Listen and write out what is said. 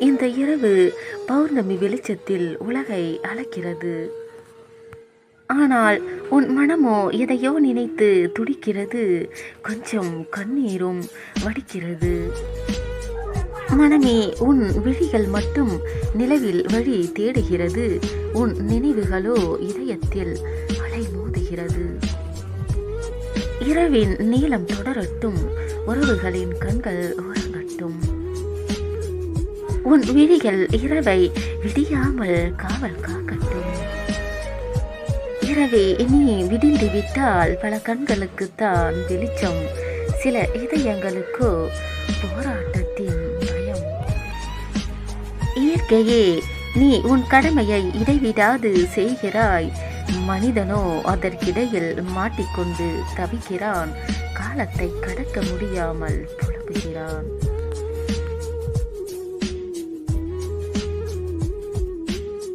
இந்த இரவு பௌர்ணமி வெளிச்சத்தில் உலகை அழைக்கிறது ஆனால் உன் மனமோ எதையோ நினைத்து துடிக்கிறது. கொஞ்சம் கண்ணீரும் வடிக்கிறது. மனமே உன் விழிகள் மட்டும் நிலவில் வழி தேடுகிறது. உன் நினைவுகளோ இதயத்தில் அலை மோதுகிறது இரவின் நீளம் தொடரட்டும் உறவுகளின் கண்கள் உறங்கட்டும். உன் விழிகள் இரவை விடியாமல் காவல் காக்கட்டும். இரவே நீ விடிந்து விட்டால் பல கண்களுக்குத்தான் வெளிச்சம். சில இதயங்களுக்கோ போராட்டத்தின் பயம். இயற்கையே நீ உன் கடமையை இடைவிடாது செய்கிறாய். மனிதனோ அதற்கிடையில் மாட்டிக்கொண்டு தவிக்கிறான். காலத்தை கடக்க முடியாமல் புலம்புகிறான்.